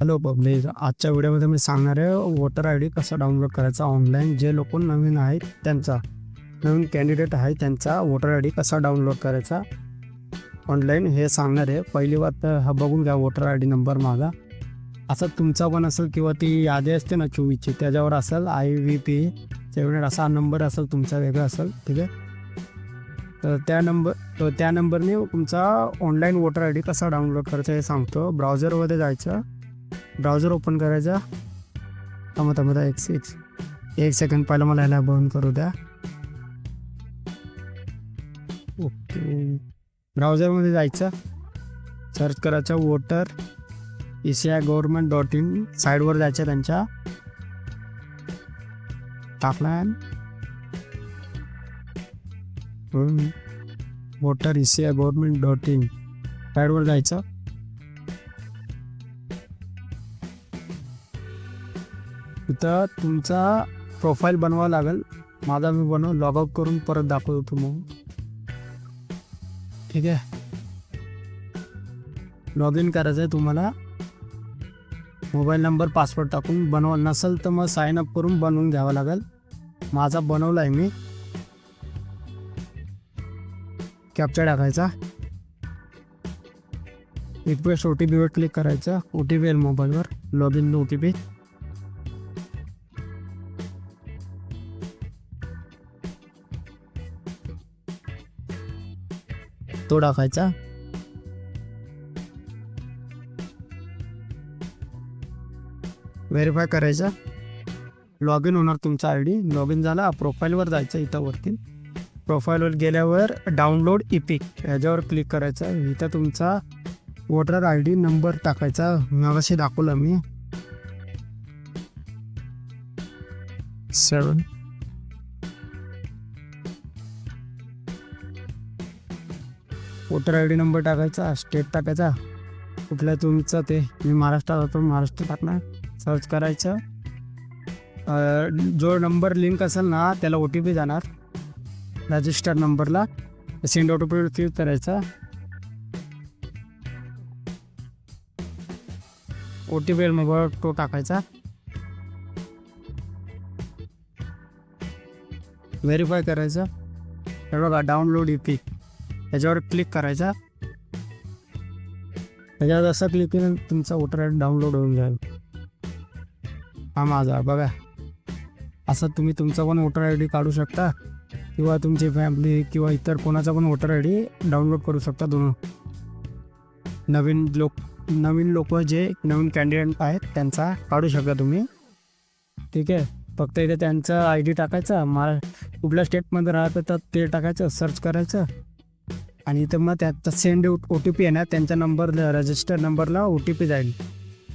Hello public आजच्या व्हिडिओमध्ये मी सांगणार आहे वोटर आय डी कसा डाउनलोड करायचा ऑनलाईन जे लोक नवीन आहेत त्यांचा नवीन कॅन्डिडेट आहे त्यांचा वोटर आय डी कसा डाउनलोड करायचा ऑनलाईन हे सांगणार आहे. पहिली बात तर हा बघून घ्या वोटर आय डी नंबर माझा. असं तुमचा पण असेल किंवा ती यादी असते ना चोवीसची त्याच्यावर असेल आय व्ही पी सेवन असा नंबर असेल तुमचा वेगळा असेल ठीक आहे? तर त्या नंबर तर त्या नंबरने तुमचा ऑनलाईन वोटर आय डी कसा डाउनलोड करायचा हे सांगतो. ब्राउझरमध्ये जायचं. ब्राउझर ओपन करायचा. थांबा थांबा एक सिक्स एक सेकंड पहिला मला ह्याला बंद करू द्या. ओके. ब्राउझरमध्ये जायचं. सर्च करायचं voter. Asia government dot in. साईडवर जायचं त्यांच्या. टाकला voter Asia C government dot in. साईडवर जायचं. तिथं तुमचा प्रोफाईल बनवावा लागेल. माझा मी बनव लॉग आउट करून परत दाखवतो तुम्हाला. ठीक आहे? लॉग इन करायचं आहे तुम्हाला. मोबाईल नंबर पासवर्ड टाकून बनवा नसेल तर मग साईन अप करून बनवून घ्यावा लागेल. माझा बनवला आहे मी. कॅप्चा टाकायचा. रिक्वेस्ट ओ टी पीवर क्लिक करायचं. ओ टी पी येईल मोबाईलवर log in O T P तो टाकायचा व्हेरीफाय करायचा. लॉग इन होणार तुमचा आय डी लॉग इन झाला प्रोफाईलवर जायचं इथं वरती. प्रोफाईलवर गेल्यावर डाउनलोड इपिक ह्याच्यावर क्लिक करायचं. इथं तुमचा वोटर आय डी नंबर टाकायचा. मगाशी दाखवला मी. Seven voter I D number टाकायचा स्टेट टाकायचा. कुठला तुमचा ते मी महाराष्ट्रात होतो महाराष्ट्र टाकणार सर्च करायचं. जो नंबर लिंक असेल ना त्याला ओ टी पी जाणार. रजिस्टर नंबरला send O T P click करायचा. ओ टी पी मोबाईल तो टाकायचा. व्हेरीफाय करायचं. हे बघा डाउनलोड ई पी त्याच्यावर क्लिक करायचा. त्याच्यावर असं क्लिक केलं तुमचा वोटर आय डी डाउनलोड होऊन जाईल. हा माझा बघा. असं तुम्ही तुमचा पण वोटर आय डी काढू शकता किंवा तुमची फॅमिली किंवा इतर कोणाचा पण वोटर आय डी डाउनलोड करू शकता दोन नवीन लोक नवीन लोक जे नवीन कॅन्डिडेट आहेत त्यांचा काढू शकता तुम्ही. ठीक आहे? फक्त इथे त्यांचा आय डी टाकायचा मला कुठल्या स्टेटमध्ये राहतं तर ते टाकायचं सर्च करायचं. आणि इथं मग त्याचा सेंड ओ टी पी आहे ना त्यांच्या नंबर रजिस्टर नंबरला ओ टी पी जाईल.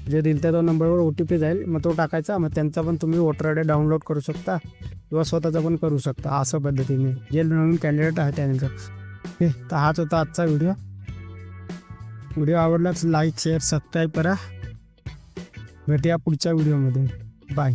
जे दिल त्या तो नंबरवर ओ टी पी जाईल मग तो टाकायचा मग त्यांचा पण तुम्ही वोटर आय डी डाउनलोड करू शकता किंवा स्वतःचा पण करू शकता असं पद्धतीने. जे नवीन कॅन्डिडेट आहे त्यांचं. ओके तर हाच होता आजचा व्हिडिओ व्हिडिओ आवडलाच लाईक शेअर सबस्क्राईब करा. भेटूया पुढच्या व्हिडिओमध्ये बाय